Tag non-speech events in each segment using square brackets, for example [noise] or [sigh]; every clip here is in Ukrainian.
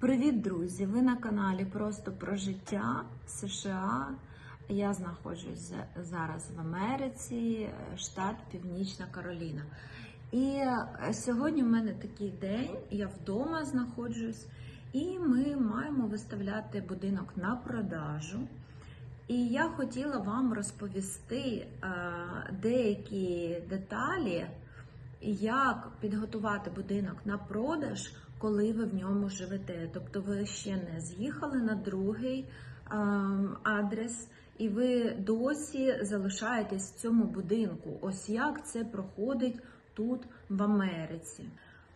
Привіт, друзі! Ви на каналі Просто про життя США. Я знаходжусь зараз в Америці, штат Північна Кароліна. І е, сьогодні в мене такий день, я вдома знаходжусь, і ми маємо виставляти будинок на продажу. І я хотіла вам розповісти е, деякі деталі, як підготувати будинок на продаж, коли ви в ньому живете. Тобто ви ще не з'їхали на другий ем, адрес, і ви досі залишаєтесь в цьому будинку. Ось як це проходить тут в Америці.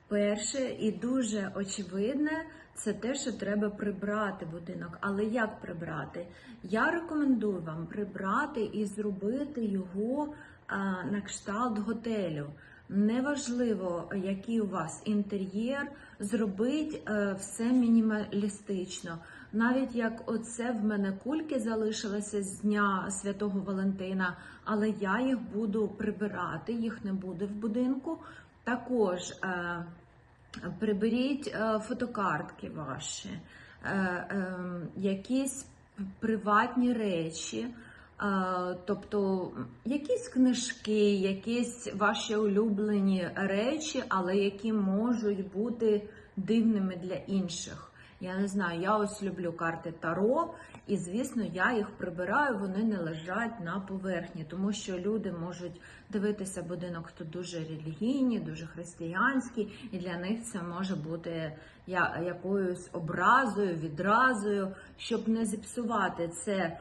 Перше і дуже очевидне це те, що треба прибрати будинок. Але як прибрати? Я рекомендую вам прибрати і зробити його а, на кшталт готелю. Неважливо, який у вас інтер'єр, зробіть е, все мінімалістично. Навіть як оце в мене кульки залишилися з дня Святого Валентина, але я їх буду прибирати, їх не буде в будинку. Також е, приберіть е, фотокартки ваші, е, е, якісь приватні речі. Тобто якісь книжки, якісь ваші улюблені речі, але які можуть бути дивними для інших. Я не знаю, я ось люблю карти Таро, і звісно, я їх прибираю, вони не лежать на поверхні, тому що люди можуть дивитися будинок, хто дуже релігійні, дуже християнські, і для них це може бути якоюсь образою, відразою, щоб не зіпсувати це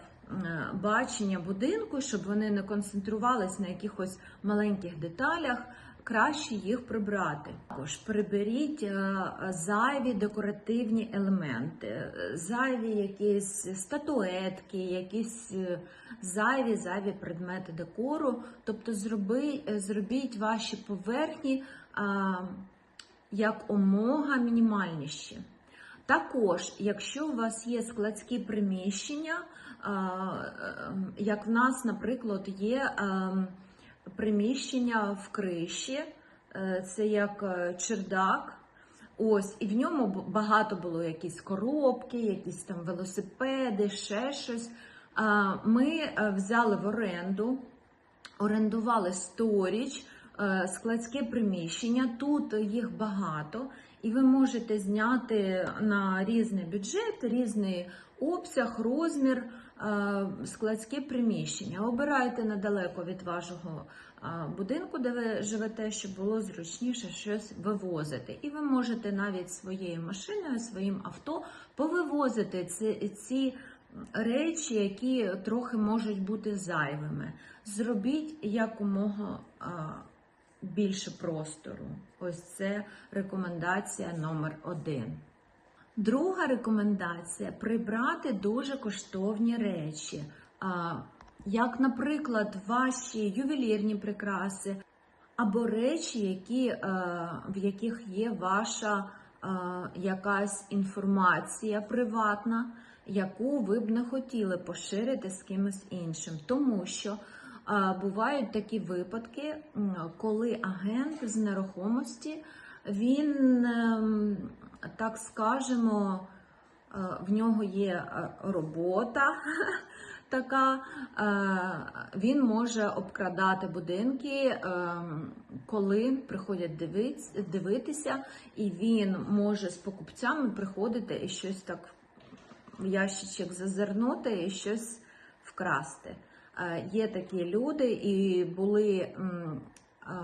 бачення будинку, щоб вони не концентрувались на якихось маленьких деталях. Краще їх прибрати. Також приберіть е, зайві декоративні елементи, е, зайві якісь статуетки, якісь е, зайві зайві предмети декору. Тобто е, зробіть ваші поверхні як омога мінімальніші. Також, якщо у вас є складські приміщення, е, як в нас, наприклад, є ем, приміщення в криші, е, це як е, чердак. Ось, і в ньому багато було якісь коробки, якісь там велосипеди, ще щось. Ми е, взяли в оренду, орендували сторіч, складське приміщення. Тут їх багато, і ви можете зняти на різний бюджет, різний обсяг, розмір складське приміщення. Обирайте недалеко від вашого е, будинку, де ви живете, щоб було зручніше щось вивозити. І ви можете навіть своєю машиною, своїм авто повивозити ці, ці речі, які трохи можуть бути зайвими. Зробіть якомога більше простору. Ось це рекомендація номер один. Друга рекомендація прибрати дуже коштовні речі, як, наприклад, ваші ювелірні прикраси або речі, які, е, в яких є ваша е, якась інформація приватна, яку ви б не хотіли поширити з кимось іншим. Тому що е, бувають такі випадки, коли агент з нерухомості він, ем, так скажемо, е, в нього є е, робота [laughs] така, е, він може обкрадати будинки, коли приходять дивитися, і він може з покупцями приходити і щось так в ящичок зазирнути і щось вкрасти. Є такі люди, і були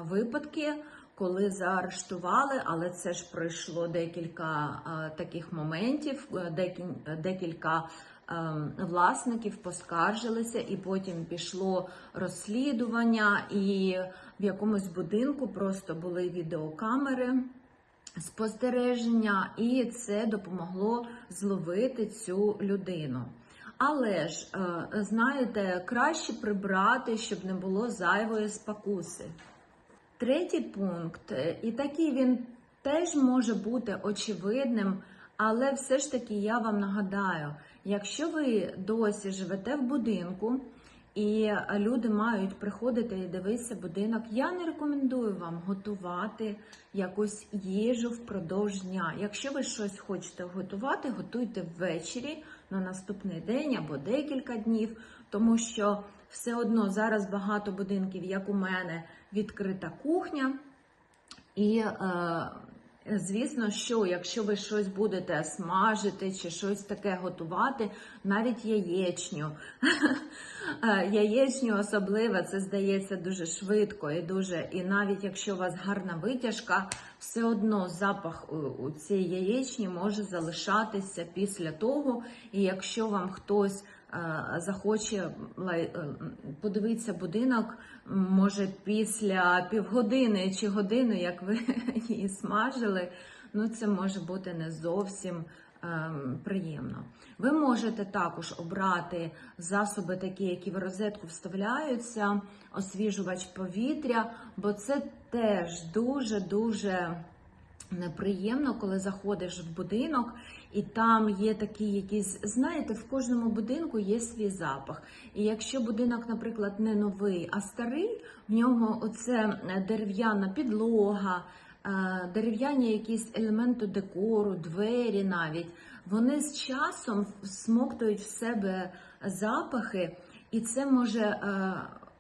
випадки, коли заарештували, але це ж пройшло декілька е, таких моментів, е, декіль- декілька ем, власників поскаржилися, і потім пішло розслідування, і в якомусь будинку просто були відеокамери спостереження, і це допомогло зловити цю людину. Але ж, е, знаєте, краще прибрати, щоб не було зайвої спокуси. Третій пункт, е, і такий він теж може бути очевидним, але все ж таки я вам нагадаю, якщо ви досі живете в будинку І люди мають приходити і дивитися будинок. Я не рекомендую вам готувати якусь їжу впродовж дня. Якщо ви щось хочете готувати, готуйте ввечері на наступний день або декілька днів, тому що все одно зараз багато будинків, як у мене, відкрита кухня. І е, звісно, що якщо ви щось будете смажити чи щось таке готувати, навіть яєчню. [laughs] Е, Яєчню особливо, це здається дуже швидко і дуже. І навіть якщо у вас гарна витяжка, все одно запах у- цієї яєчні може залишатися після того. І якщо вам хтось захоче лай- е, подивитися будинок, може після півгодини чи години, як ви [laughs] її смажили, ну це може бути не зовсім ем, приємно. Ви можете також обрати засоби, такі, які в розетку вставляються, освіжувач повітря, бо це теж дуже-дуже неприємно, коли заходиш в будинок, і там є такі якісь, знаєте, в кожному будинку є свій запах. І якщо будинок, наприклад, не новий, а старий, в нього оце е, дерев'яна підлога, е, дерев'яні якісь елементи декору, двері навіть, вони з часом всмоктують в себе запахи, і це може. е,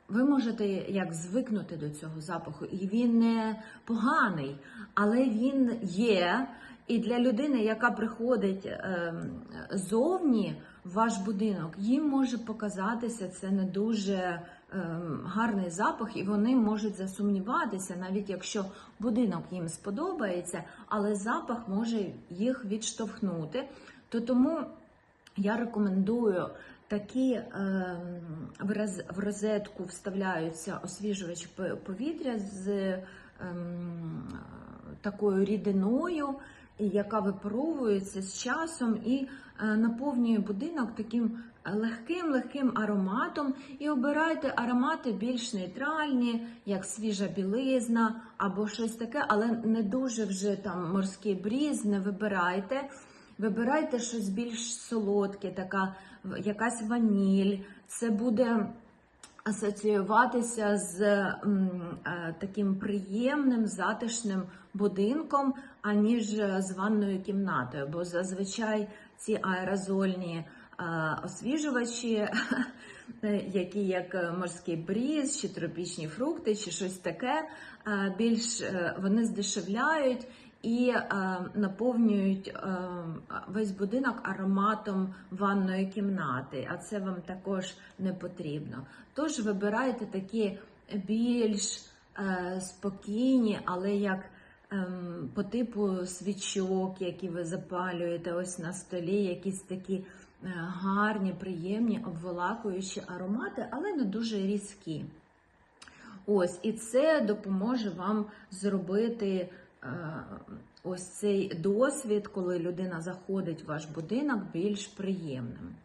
ви можете як звикнути до цього запаху, і він не поганий, але він є. І для людини, яка приходить ем, зовні в ваш будинок, їм може показатися це не дуже ем, гарний запах, і вони можуть засумніватися, навіть якщо будинок їм сподобається, але запах може їх відштовхнути. То тому я рекомендую такі е, в розетку вставляються освіжувач повітря з ем, такою рідиною, яка випаровується з часом і е, наповнює будинок таким легким легким ароматом. І обирайте аромати більш нейтральні, як свіжа білизна або щось таке, але не дуже вже там морський бріз, не вибирайте. Вибирайте щось більш солодке, така якась ваніль. Це буде асоціюватися з м, е, таким приємним, затишним будинком, аніж з ванною кімнатою. Бо зазвичай ці аерозольні е, освіжувачі, [laughs] які як морський бріз, чи тропічні фрукти, чи щось таке, е, більш е, вони здешевляють і наповнюють весь будинок ароматом ванної кімнати, а це вам також не потрібно. Тож вибирайте такі більш спокійні, але як по типу свічок, які ви запалюєте ось на столі, якісь такі е, гарні, приємні, обволакуючі аромати, але не дуже різкі. Ось, і це допоможе вам зробити е, ось цей досвід, коли людина заходить в ваш будинок, більш приємним.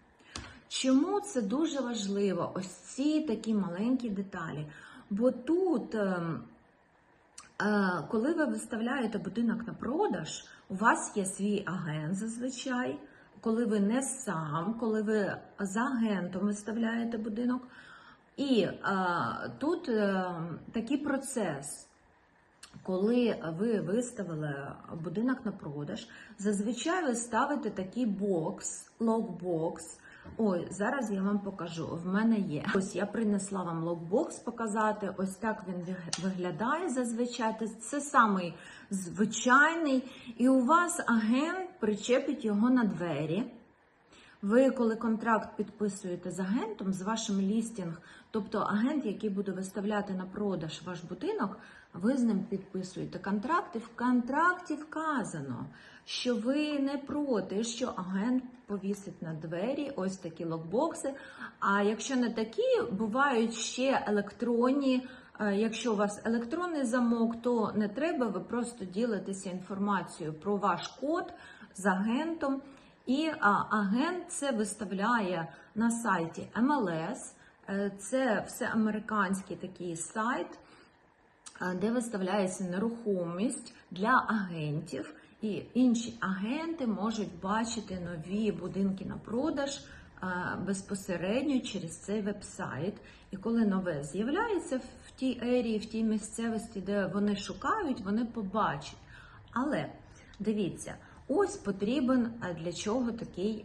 Чому це дуже важливо? Ось ці такі маленькі деталі. Бо тут, ем, коли ви виставляєте будинок на продаж, у вас є свій агент зазвичай, коли ви не сам, коли ви за агентом виставляєте будинок. І е, тут е, такий процес. Коли ви виставили будинок на продаж, зазвичай ви ставите такий бокс, локбокс. Ой, зараз я вам покажу. В мене є. Ось я принесла вам локбокс показати. Ось так він виглядає зазвичай. Це- самий звичайний. І у вас агент причепить його на двері. Ви, коли контракт підписуєте з агентом, з вашим лістінг, тобто агент, який буде виставляти на продаж ваш будинок, ви з ним підписуєте контракт, і в контракті вказано, що ви не проти, що агент повісить на двері ось такі локбокси. А якщо не такі, бувають ще електронні. Е, Якщо у вас електронний замок, то не треба, ви просто ділитеся інформацією про ваш код з агентом. І агент це виставляє на сайті MLS. Е, Це все американський такий сайт, е, де виставляється нерухомість для агентів. І інші агенти можуть бачити нові будинки на продаж безпосередньо через цей веб-сайт. І коли нове з'являється в тій ерії, в тій місцевості, де вони шукають, вони побачать. Але дивіться, ось потрібен для чого такий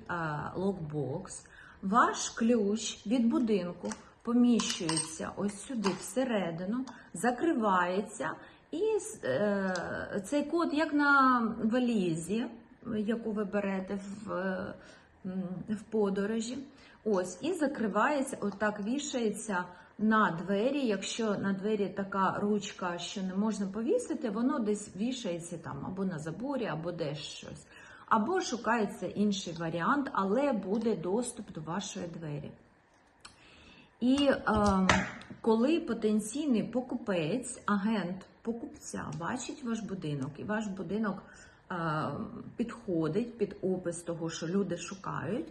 локбокс. Ваш ключ від будинку поміщується ось сюди всередину, закривається, і е, цей код, як на валізі, яку ви берете в, в подорожі, ось, і закривається, отак вішається на двері. Якщо на двері така ручка, що не можна повісити, воно десь вішається там або на заборі, або десь щось. Або шукається інший варіант, але буде доступ до вашої двері. І е, коли потенційний покупець, агент покупця бачить ваш будинок, і ваш будинок е, підходить під опис того, що люди шукають,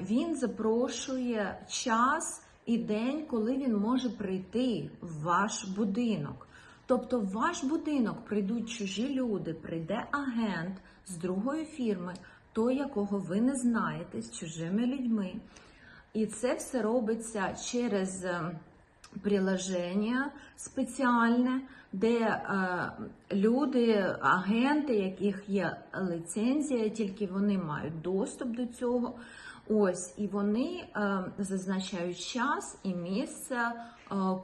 він запрошує час і день, коли він може прийти в ваш будинок. Тобто в ваш будинок прийдуть чужі люди, прийде агент з другої фірми, той, якого ви не знаєте, з чужими людьми. І це все робиться через е, приложення спеціальне, де е, люди, агенти, яких є лицензія, тільки вони мають доступ до цього. Ось, і вони е, зазначають час і місце, е,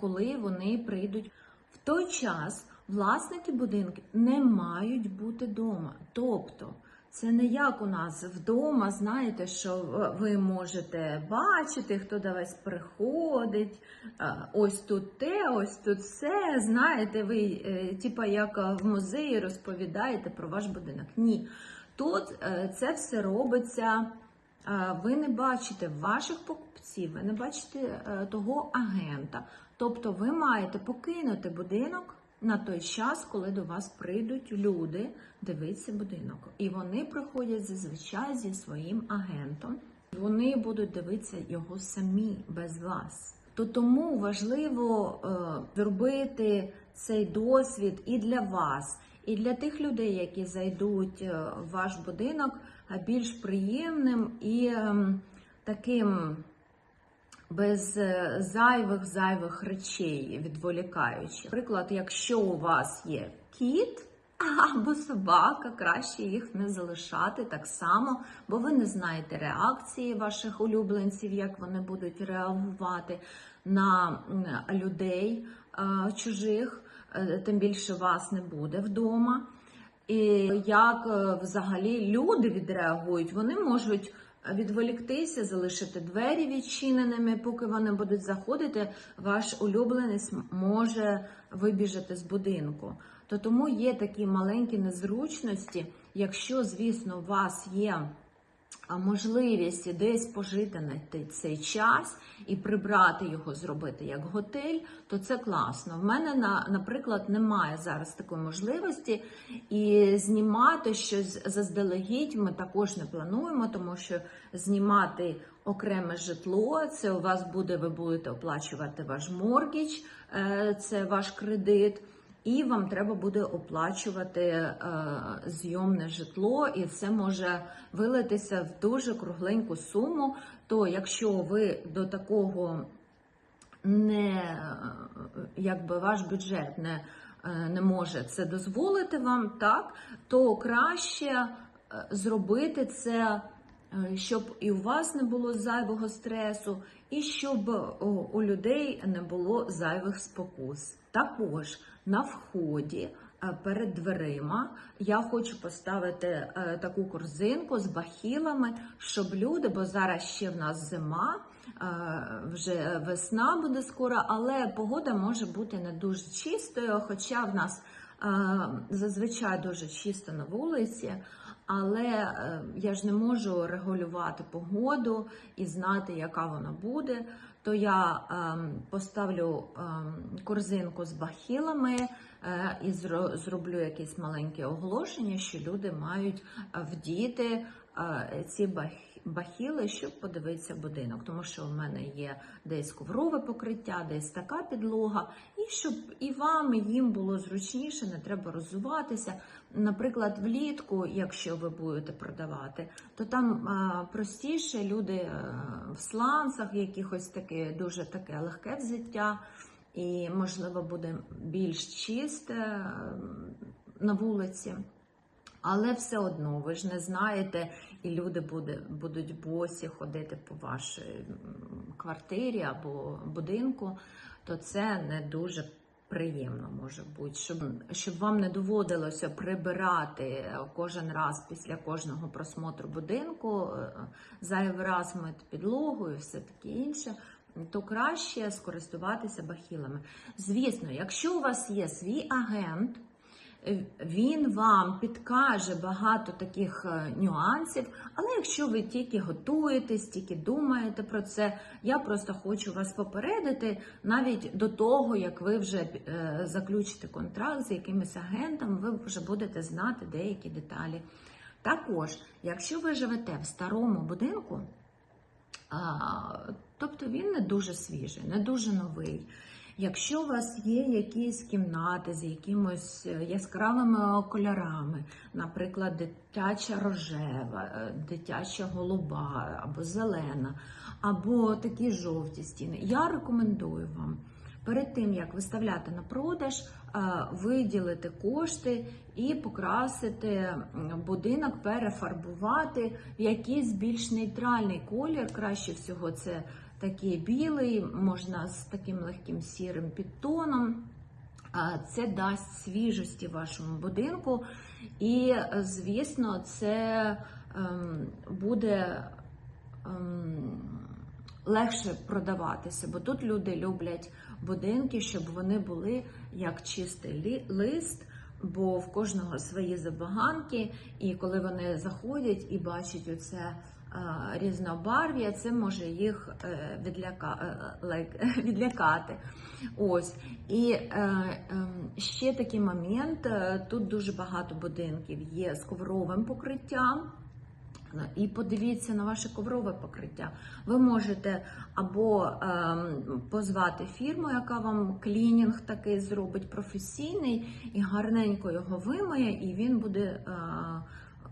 коли вони прийдуть. В той час власники будинків не мають бути вдома. Тобто, це не як у нас вдома, знаєте, що ви можете бачити, хто до вас приходить, е, ось тут те, ось тут все. Знаєте, ви, е, типа як в музеї розповідаєте про ваш будинок. Ні. Тут е, це все робиться. Ви не бачите ваших покупців, ви не бачите того агента. Тобто ви маєте покинути будинок на той час, коли до вас прийдуть люди дивитися будинок. І вони приходять зазвичай зі своїм агентом. Вони будуть дивитися його самі без вас. То тому важливо е, зробити цей досвід і для вас, і для тих людей, які зайдуть е, в ваш будинок, е, більш приємним і ем, таким без е, зайвих зайвих речей відволікаючих. Наприклад, якщо у вас є кіт [laughs] або собака, краще їх не залишати так само, бо ви не знаєте реакції ваших улюбленців, як вони будуть реагувати на людей е, чужих, е, тим більше вас не буде вдома. І як взагалі люди відреагують, вони можуть відволіктися, залишити двері відчиненими, поки вони будуть заходити, ваш улюбленець може вибіжати з будинку. То тому є такі маленькі незручності, якщо, звісно, у вас є можливість десь пожити на цей час і прибрати його, зробити як готель, то це класно. В мене, на- наприклад, немає зараз такої можливості, і знімати щось заздалегідь ми також не плануємо, тому що знімати окреме житло, це у вас буде, ви будете оплачувати ваш моргідж, е, це ваш кредит. І вам треба буде оплачувати е, зйомне житло, і це може вилитися в дуже кругленьку суму. То якщо ви до такого не якби ваш бюджет не, е, не може це дозволити вам, так то краще е, зробити це, щоб і у вас не було зайвого стресу, і щоб у людей не було зайвих спокус. Також на вході. е, Перед дверима я хочу поставити е, таку корзинку з бахілами, щоб люди, бо зараз ще в нас зима, е, вже весна буде скоро, але погода може бути не дуже чистою, хоча в нас зазвичай дуже чисто на вулиці. Але е, я ж не можу регулювати погоду і знати, яка вона буде. То я ем, поставлю ем, корзинку з бахілами е, і зро- зроблю якесь маленьке оголошення, що люди мають е, вдіти ці бах- бахіли, щоб подивитися будинок, тому що в мене є десь коврове покриття, десь така підлога, і щоб і вам, і їм було зручніше, не треба роззуватися. Наприклад, влітку, якщо ви будете продавати, то там е, простіше люди е, в сланцах, якихось таке дуже таке легке взуття, і можливо буде більш чисте на вулиці. Але все одно ви ж не знаєте, і люди буде, будуть босі ходити по вашій квартирі або будинку, то це не дуже приємно може бути. Щоб, щоб вам не доводилося прибирати кожен раз після кожного просмотру будинку, е, зайвий раз мити підлогу і все таке інше. То краще скористуватися бахілами. Звісно, якщо у вас є свій агент, він вам підкаже багато таких е, нюансів, але якщо ви тільки готуєтесь, тільки думаєте про це, я просто хочу вас попередити навіть до того, як ви вже е, заключите контракт з якимось агентом, ви вже будете знати деякі деталі. Також, якщо ви живете в старому будинку, тобто він не дуже свіжий, не дуже новий. Якщо у вас є якісь кімнати з якимось е, яскравими кольорами, наприклад, дитяча рожева, е, дитяча голуба або зелена, або такі жовті стіни, я рекомендую вам перед тим, як виставляти на продаж, е, виділити кошти і покрасити будинок, перефарбувати в якийсь більш нейтральний колір. Краще всього це такий білий, можна з таким легким сірим підтоном. Це дасть свіжості вашому будинку, і, звісно, це ем, буде ем, легше продаватися, бо тут люди люблять будинки, щоб вони були як чистий лист. Бо в кожного свої забаганки, і коли вони заходять і бачать оце різнобарв'я, це може їх е, е, [laughs] відлякати. Ось. І е, е, ще такий момент: е, тут дуже багато будинків є з ковровим покриттям. І подивіться на ваше коврове покриття. Ви можете або ем, позвати фірму, яка вам клінінг такий зробить професійний, і гарненько його вимиє, і він буде е,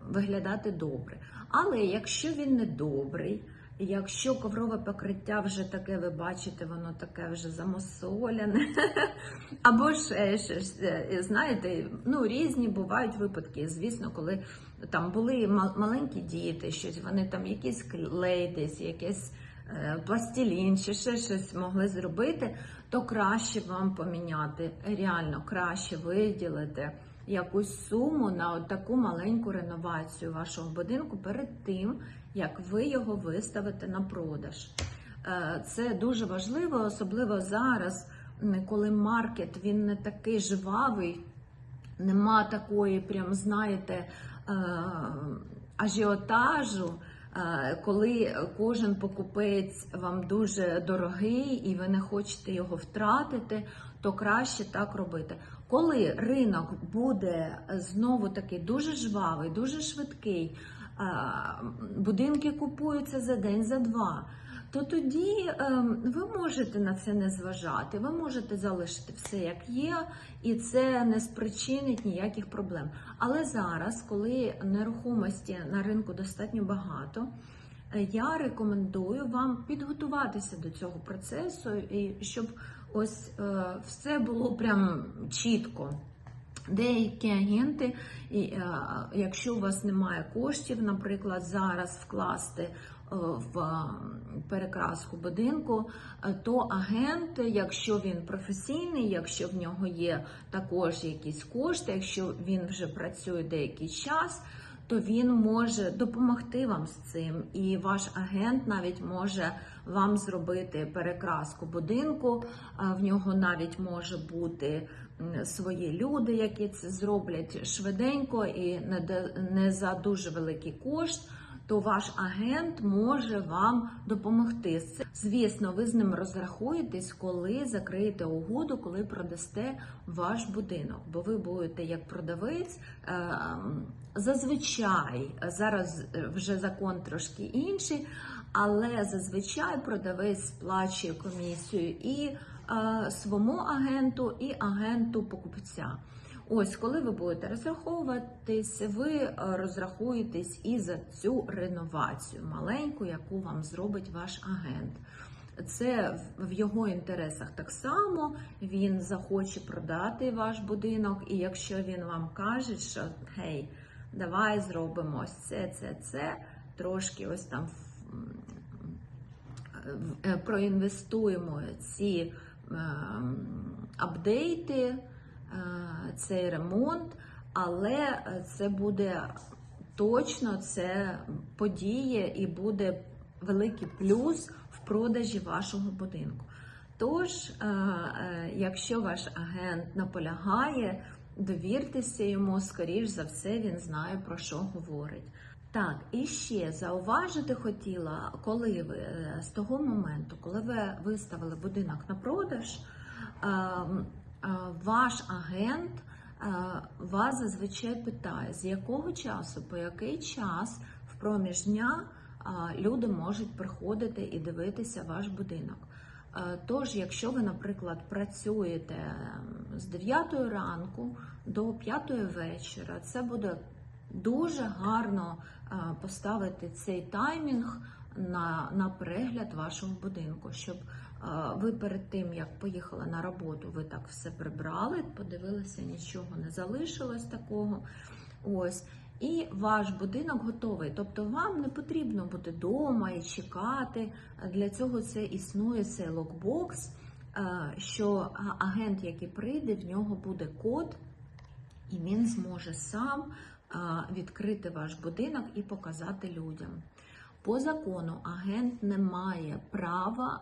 виглядати добре. Але якщо він не добрий, Якщо коврове покриття вже таке, ви бачите, воно таке вже замосоляне, [laughs] або ще щось, е, знаєте, ну різні бувають випадки. Звісно, коли там були маленькі діти, щось вони там якийсь клей десь, якийсь е, пластилін чи ще щось могли зробити, то краще вам поміняти. Реально краще виділити якусь суму на от таку маленьку реновацію вашого будинку перед тим, як ви його виставите на продаж. Е, Це дуже важливо, особливо зараз, коли маркет він не такий жвавий, нема такої, прям знаєте, е, ажіотажу. е, Коли кожен покупець вам дуже дорогий і ви не хочете його втратити, то краще так робити. Коли ринок буде знову таки дуже жвавий, дуже швидкий, е, будинки купуються за день, за два, то тоді ем, ви можете на це не зважати, ви можете залишити все як є, і це не спричинить ніяких проблем. Але зараз, коли нерухомості на ринку достатньо багато, е, я рекомендую вам підготуватися до цього процесу, і щоб ось е, все було прям чітко. Деякі агенти, і, е, якщо у вас немає коштів, наприклад, зараз вкласти е, в перекраску будинку, то агент, якщо він професійний, якщо в нього є також якісь кошти, якщо він вже працює деякий час, то він може допомогти вам з цим, і ваш агент навіть може вам зробити перекраску будинку. В нього навіть може бути свої люди, які це зроблять швиденько і не за дуже великий кошт. То ваш агент може вам допомогти. Звісно, ви з ним розрахуєтесь, коли закриєте угоду, коли продасте ваш будинок, бо ви будете як продавець. е, Зазвичай зараз е, вже закон трошки інший, але зазвичай продавець сплачує комісію і е, своєму агенту, і агенту покупця. Ось, коли ви будете розраховуватись, ви е, розрахуєтесь і за цю реновацію маленьку, яку вам зробить ваш агент. Це в- його інтересах так само. Він захоче продати ваш будинок, і якщо він вам каже, що гей, давай зробимо ось це, це, це, трошки ось там е, проінвестуємо ці ем, апдейти, цей ремонт, але е, це буде точно це подіє і буде великий плюс в продажі вашого будинку. Тож, е, е, якщо ваш агент наполягає, довіртеся йому, скоріш за все, він знає про що говорить. Так, і ще зауважити хотіла, коли ви е, з того моменту, коли ви виставили будинок на продаж, е, м, е, ваш агент е, вас зазвичай питає, з якого часу, по який час в проміж дня е, люди можуть приходити і дивитися ваш будинок. Е, Тож, якщо ви, наприклад, працюєте з 9 ранку до 5 вечора, це буде дуже гарно е, поставити цей таймінг на, на перегляд вашого будинку, щоб е, ви перед тим, як поїхали на роботу, ви так все прибрали, подивилися, нічого не залишилось такого. Ось. І ваш будинок готовий. Тобто вам не потрібно бути вдома і чекати. Для цього це існує цей локбокс, е, що агент, який прийде, в нього буде код, і він зможе сам е, відкрити ваш будинок і показати людям. По закону агент не має права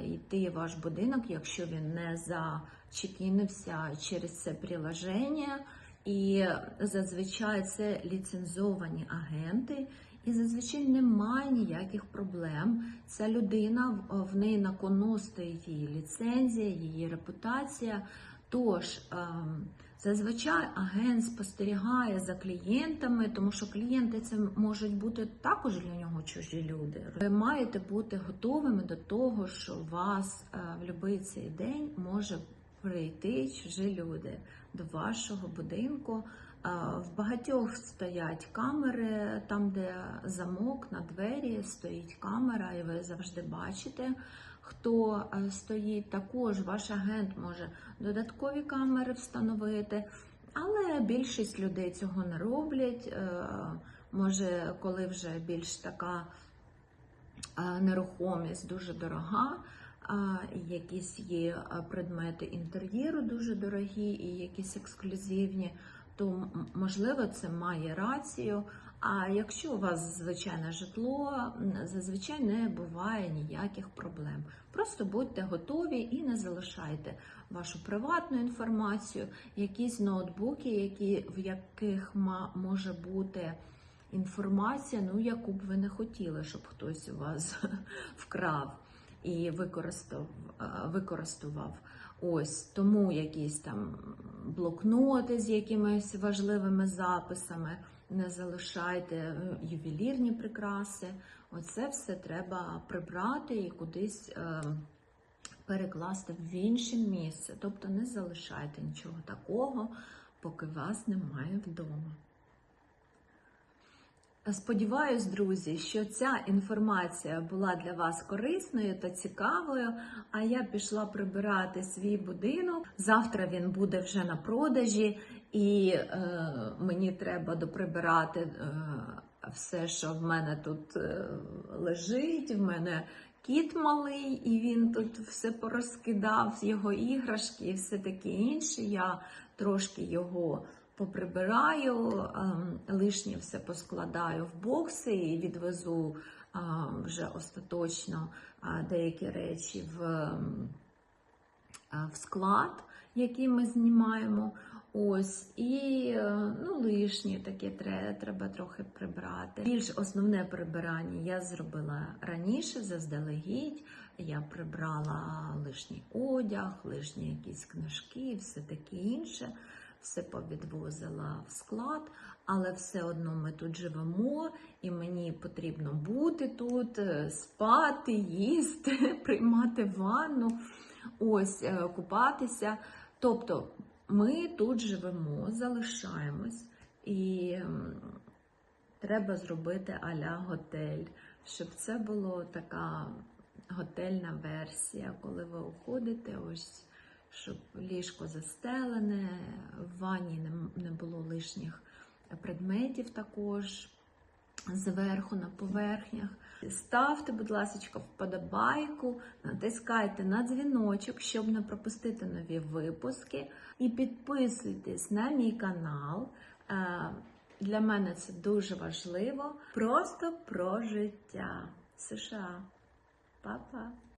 е, йти в ваш будинок, якщо він не зачекінився через це приложення. І зазвичай це ліцензовані агенти, і зазвичай немає ніяких проблем. Ця людина в- неї на кону стоїть її ліцензія, її репутація. Тож ем, зазвичай агент спостерігає за клієнтами, тому що клієнти це можуть бути також для нього чужі люди. Ви маєте бути готовими до того, що вас е, в будь-який цей день може прийти чужі люди до вашого будинку. Е, В багатьох стоять камери, там, де замок на двері, стоїть камера, і ви завжди бачите, хто е, стоїть. Також ваш агент може додаткові камери встановити, але більшість людей цього не роблять. Е, Може, коли вже більш така е, нерухомість дуже дорога, якісь є предмети інтер'єру дуже дорогі і якісь ексклюзивні, то можливо це має рацію. А якщо у вас звичайне житло, зазвичай не буває ніяких проблем. Просто будьте готові і не залишайте вашу приватну інформацію, якісь ноутбуки, які, в яких може бути інформація, ну яку б ви не хотіли, щоб хтось у вас [laughs] вкрав і використав, е, використовував. Ось тому якісь там блокноти з якимись важливими записами. Не залишайте е, ювелірні прикраси. Оце все треба прибрати і кудись е, перекласти в інше місце. Тобто не залишайте нічого такого, поки вас немає вдома. Сподіваюсь, друзі, що ця інформація була для вас корисною та цікавою. А я пішла прибирати свій будинок. Завтра він буде вже на продажі, і е, мені треба доприбирати е, все, що в мене тут е, лежить. В мене кіт малий, і він тут все порозкидав, його іграшки і все таке інше. Я трошки його поприбираю, ем, лишнє все поскладаю в бокси і відвезу ем, вже остаточно е, деякі речі в, ем, е, в склад, який ми знімаємо. Ось і е, ну, лишнє таке треба, трохи прибрати. Більш основне прибирання я зробила раніше, заздалегідь. Я прибрала лишній одяг, лишні якісь книжки, все таке інше. Все повідвозила в склад, але все одно ми тут живемо, і мені потрібно бути тут, е, спати, їсти, [laughs] приймати ванну, ось е, купатися. Тобто ми тут живемо, залишаємось, і треба зробити аля готель, щоб це було така готельна версія, коли ви уходите, ось щоб ліжко застелене, в ванні не було лишніх предметів також. Зверху на поверхнях. Ставте, будь ласка, вподобайку, натискайте на дзвіночок, щоб не пропустити нові випуски. І підписуйтесь на мій канал. Е, Для мене це дуже важливо. Просто про життя США. Па-па!